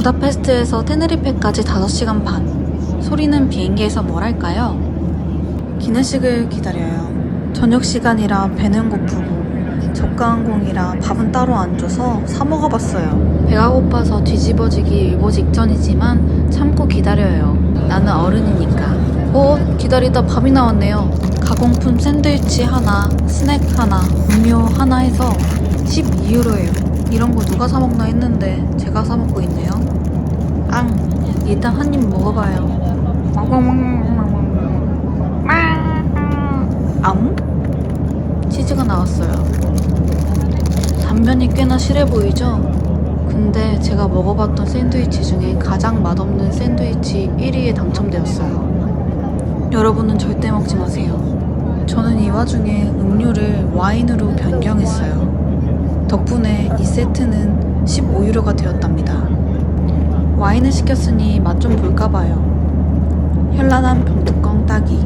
부다페스트에서 테네리페까지 5시간 반. 소리는 비행기에서 뭘 할까요? 기내식을 기다려요. 저녁 시간이라 배는 고프고 저가항공이라 밥은 따로 안 줘서 사 먹어봤어요. 배가 고파서 뒤집어지기 일보 직전이지만 참고 기다려요. 나는 어른이니까. 어, 기다리다 밥이 나왔네요. 가공품 샌드위치 하나, 스낵 하나, 음료 하나 해서 12유로예요. 이런 거 누가 사 먹나 했는데 제가 사 먹고 있네요. 앙, 일단 한 입 먹어봐요. 앙? 치즈가 나왔어요. 단면이 꽤나 실해 보이죠? 근데 제가 먹어봤던 샌드위치 중에 가장 맛없는 샌드위치 1위에 당첨되었어요. 여러분은 절대 먹지 마세요. 저는 이 와중에 음료를 와인으로 변경했어요. 덕분에 이 세트는 15유로가 되었답니다. 와인을 시켰으니 맛 좀 볼까봐요. 현란한 병뚜껑 따기,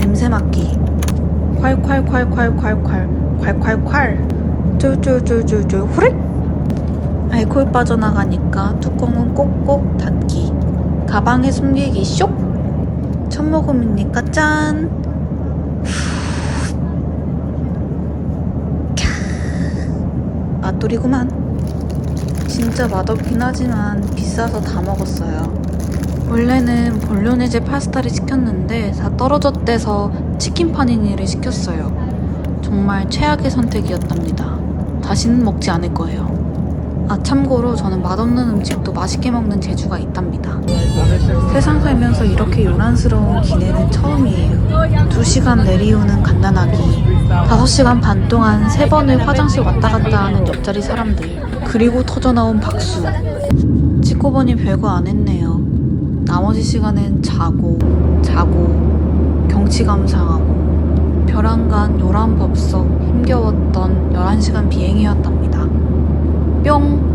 냄새 맡기, 콸콸콸콸콸콸, 콸콸콸, 쫄쫄쫄쫄쫄 후릭! 알코올 빠져나가니까 뚜껑은 꼭꼭 닫기, 가방에 숨기기 쇽! 첫 모금이니까 짠! 맛돌이구만. 진짜 맛없긴 하지만 비싸서 다 먹었어요. 원래는 볼로네제 파스타를 시켰는데 다 떨어졌대서 치킨 파니니를 시켰어요. 정말 최악의 선택이었답니다. 다시는 먹지 않을 거예요. 아 참고로 저는 맛없는 음식도 맛있게 먹는 재주가 있답니다. 세상 살면서 이렇게 요란스러운 기내는 처음이에요. 2시간 내리우는 간단하기, 5시간 반 동안 3번을 화장실 왔다 갔다 하는 옆자리 사람들, 그리고 터져나온 박수. 찍고 보니 별거 안 했네요. 나머지 시간엔 자고, 자고, 경치 감상하고, 벼랑간 요란 법석 힘겨웠던 11시간 비행이었답니다. 뿅!